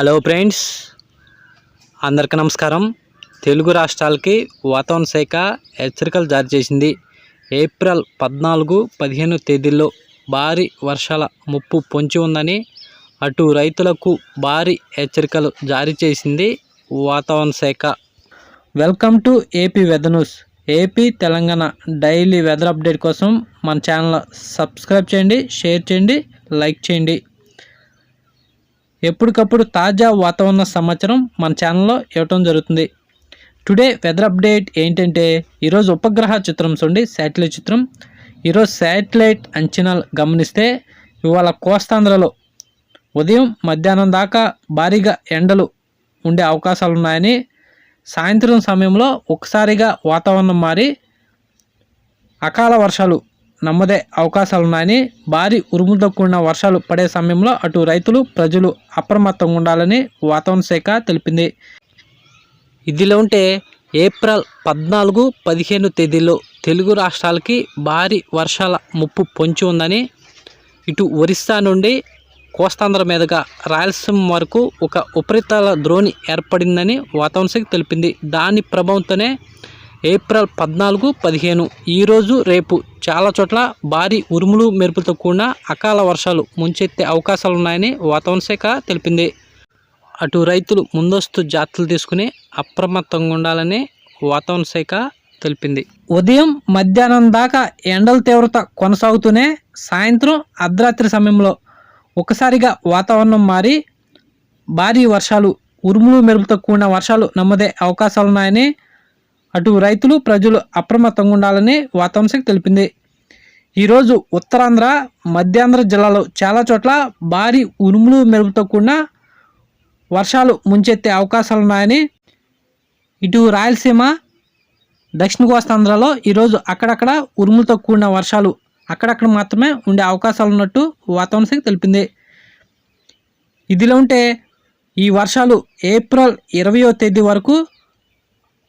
Hello friends అందరికీ నమస్కారం. తెలుగు రాష్ట్రాలకి వాతావరణ శాఖ హెచ్చరికలు జారీ చేసింది. ఏప్రిల్ పద్నాలుగు పదిహేను తేదీల్లో భారీ వర్షాల ముప్పు పొంచి ఉందని అటు రైతులకు భారీ హెచ్చరికలు జారీ చేసింది వాతావరణ శాఖ. Welcome to AP weather news AP Telangana daily weather update కోసం మన ఛానల్ సబ్స్క్రైబ్ చేయండి షేర్ చేయండి లైక్ చేయండి. ఎప్పటికప్పుడు తాజా వాతావరణ సమాచారం మన ఛానల్లో ఇవ్వటం జరుగుతుంది. టుడే వెదర్ అప్డేట్ ఏంటంటే ఈరోజు ఉపగ్రహ చిత్రం చూడండి శాటిలైట్ చిత్రం. ఈరోజు శాటిలైట్ అంచనాలు గమనిస్తే ఇవాళ కోస్తాంధ్రలో ఉదయం మధ్యాహ్నం దాకా భారీగా ఎండలు ఉండే అవకాశాలు ఉన్నాయని సాయంత్రం సమయంలో ఒకసారిగా వాతావరణం మారి అకాల వర్షాలు నమ్మదే అవకాశాలు ఉన్నాయని భారీ ఉరుములతో కూడిన వర్షాలు పడే సమయంలో అటు రైతులు ప్రజలు అప్రమత్తంగా ఉండాలని వాతావరణ శాఖ తెలిపింది. ఇదిలో ఉంటే ఏప్రిల్ పద్నాలుగు పదిహేను తేదీల్లో తెలుగు రాష్ట్రాలకి భారీ వర్షాల ముప్పు పొంచి ఉందని ఇటు ఒరిస్సా నుండి కోస్తాంధ్ర మీదుగా రాయలసీమ వరకు ఒక ఉపరితల ద్రోణి ఏర్పడిందని వాతావరణ శాఖ తెలిపింది. దాని ప్రభావంతోనే ఏప్రిల్ పద్నాలుగు పదిహేను. ఈరోజు రేపు చాలా చోట్ల భారీ ఉరుములు మెరుపులతో కూడిన అకాల వర్షాలు ముంచెత్తే అవకాశాలు ఉన్నాయని వాతావరణ శాఖ తెలిపింది. అటు రైతులు ముందస్తు జాగ్రత్తలు తీసుకుని అప్రమత్తంగా ఉండాలని వాతావరణ శాఖ తెలిపింది. ఉదయం మధ్యాహ్నం దాకా ఎండల తీవ్రత కొనసాగుతూనే సాయంత్రం అర్ధరాత్రి సమయంలో ఒకసారిగా వాతావరణం మారి భారీ వర్షాలు ఉరుములు మెరుపులతో కూడిన వర్షాలు నమ్మదే అవకాశాలున్నాయని అటు రైతులు ప్రజలు అప్రమత్తంగా ఉండాలని వాతావరణ తెలిపింది. ఈరోజు ఉత్తరాంధ్ర మధ్యాంధ్ర జిల్లాలో చాలా చోట్ల భారీ ఉరుములు మెరుపుతో కూడిన వర్షాలు ముంచెత్తే అవకాశాలు ఉన్నాయని ఇటు రాయలసీమ దక్షిణ కోస్తాంధ్రలో ఈరోజు అక్కడక్కడ ఉరుములతో కూడిన వర్షాలు అక్కడక్కడ మాత్రమే ఉండే అవకాశాలు ఉన్నట్టు వాతావరణ శాఖ తెలిపింది. ఇదిలో ఉంటే ఈ వర్షాలు ఏప్రిల్ ఇరవయో తేదీ వరకు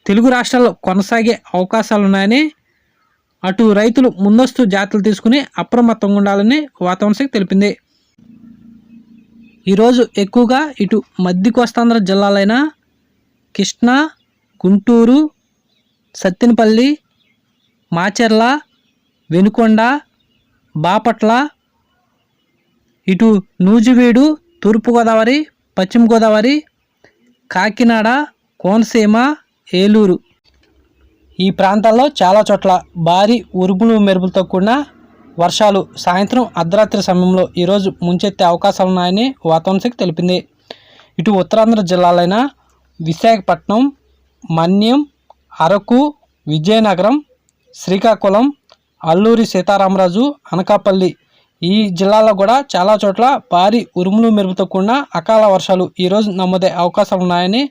తెలుగు రాష్ట్రాల్లో కొనసాగే అవకాశాలు ఉన్నాయని అటు రైతులు ముందస్తు జాగ్రత్తలు తీసుకుని అప్రమత్తంగా ఉండాలని వాతావరణ శాఖ తెలిపింది. ఈరోజు ఎక్కువగా ఇటు మధ్య కోస్తాంధ్ర జిల్లాలైన కృష్ణా గుంటూరు సత్తెనపల్లి మాచెర్ల వెనుకొండ బాపట్ల ఇటు నూజివీడు తూర్పుగోదావరి పశ్చిమ గోదావరి కాకినాడ కోనసీమ ఏలూరు. ఈ ప్రాంతాల్లో చాలా చోట్ల భారీ ఉరుములు మెరుపులతో కూడిన వర్షాలు సాయంత్రం అర్ధరాత్రి సమయంలో ఈరోజు ముంచెత్తే అవకాశాలు ఉన్నాయని వాతావరణ శాఖ తెలిపింది. ఇటు ఉత్తరాంధ్ర జిల్లాలైన విశాఖపట్నం మన్యం అరకు విజయనగరం శ్రీకాకుళం అల్లూరి సీతారామరాజు అనకాపల్లి ఈ జిల్లాలో కూడా చాలా చోట్ల భారీ ఉరుములు మెరుపుతో కూడిన అకాల వర్షాలు ఈరోజు నమోదే అవకాశాలు ఉన్నాయని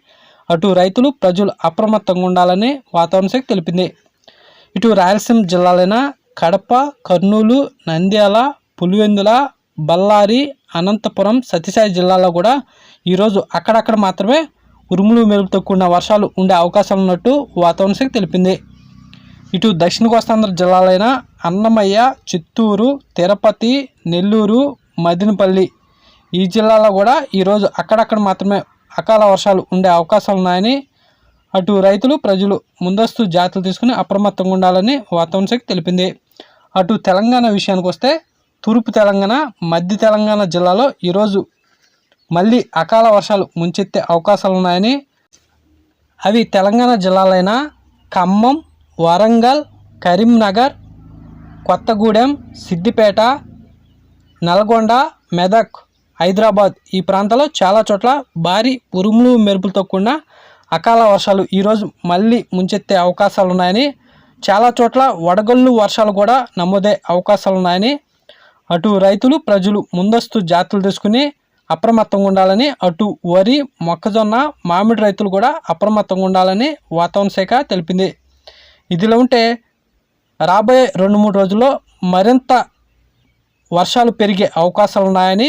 అటు రైతులు ప్రజలు అప్రమత్తంగా ఉండాలని వాతావరణ శాఖ తెలిపింది. ఇటు రాయలసీమ జిల్లాలైన కడప కర్నూలు నంద్యాల పులివెందుల బళ్ళారి అనంతపురం సత్యసాయి జిల్లాలో కూడా ఈరోజు అక్కడక్కడ మాత్రమే ఉరుములు మెరుపుతో కూడిన వర్షాలు ఉండే అవకాశాలు ఉన్నట్టు వాతావరణ శాఖ తెలిపింది. ఇటు దక్షిణ కోస్తాంధ్ర జిల్లాలైన అన్నమయ్య చిత్తూరు తిరుపతి నెల్లూరు మదినపల్లి ఈ జిల్లాలో కూడా ఈరోజు అక్కడక్కడ మాత్రమే అకాల వర్షాలు ఉండే అవకాశాలు ఉన్నాయని అటు రైతులు ప్రజలు ముందస్తు జాగ్రత్తలు తీసుకుని అప్రమత్తంగా ఉండాలని వాతావరణ శాఖ తెలిపింది. అటు తెలంగాణ విషయానికి వస్తే తూర్పు తెలంగాణ మధ్య తెలంగాణ జిల్లాలో ఈరోజు మళ్ళీ అకాల వర్షాలు ముంచెత్తే అవకాశాలు ఉన్నాయని అవి తెలంగాణ జిల్లాలైన ఖమ్మం వరంగల్ కరీంనగర్ కొత్తగూడెం సిద్దిపేట నల్గొండ మెదక్ హైదరాబాద్ ఈ ప్రాంతాల్లో చాలా చోట్ల భారీ ఉరుములు మెరుపులతో కూడిన అకాల వర్షాలు ఈరోజు మళ్ళీ ముంచెత్తే అవకాశాలు ఉన్నాయని చాలా చోట్ల వడగళ్ళు వర్షాలు కూడా నమోదే అవకాశాలు ఉన్నాయని అటు రైతులు ప్రజలు ముందస్తు జాగ్రత్తలు తీసుకుని అప్రమత్తంగా ఉండాలని అటు వరి మొక్కజొన్న మామిడి రైతులు కూడా అప్రమత్తంగా ఉండాలని వాతావరణ శాఖ తెలిపింది. ఇదిలో ఉంటే రాబోయే రెండు మూడు రోజుల్లో మరింత వర్షాలు పెరిగే అవకాశాలు ఉన్నాయని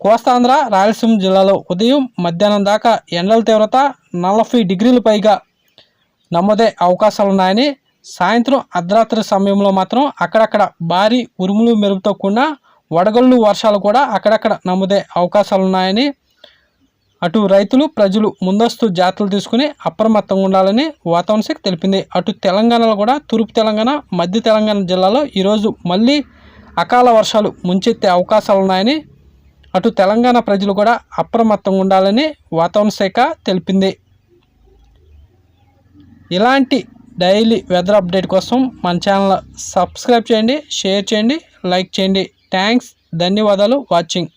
కోస్తాంధ్ర రాయలసీమ జిల్లాలో ఉదయం మధ్యాహ్నం దాకా ఎండల తీవ్రత నలభై డిగ్రీలు పైగా నమోదే అవకాశాలున్నాయని సాయంత్రం అర్ధరాత్రి సమయంలో మాత్రం అక్కడక్కడ భారీ ఉరుములు మెరుపుతో కూడిన వడగళ్ళు వర్షాలు కూడా అక్కడక్కడ నమోదే అవకాశాలు ఉన్నాయని అటు రైతులు ప్రజలు ముందస్తు జాగ్రత్తలు తీసుకుని అప్రమత్తంగా ఉండాలని వాతావరణ శాఖ తెలిపింది. అటు తెలంగాణలో కూడా తూర్పు తెలంగాణ మధ్య తెలంగాణ జిల్లాలో ఈరోజు మళ్ళీ అకాల వర్షాలు ముంచెత్తే అవకాశాలున్నాయని అటు తెలంగాణ ప్రజలు కూడా అప్రమత్తంగా ఉండాలని వాతావరణ శాఖ తెలిపింది. ఇలాంటి డైలీ వెదర్ అప్డేట్ కోసం మన ఛానల్ సబ్స్క్రైబ్ చేయండి షేర్ చేయండి లైక్ చేయండి. థ్యాంక్స్ ధన్యవాదాలు వాచింగ్.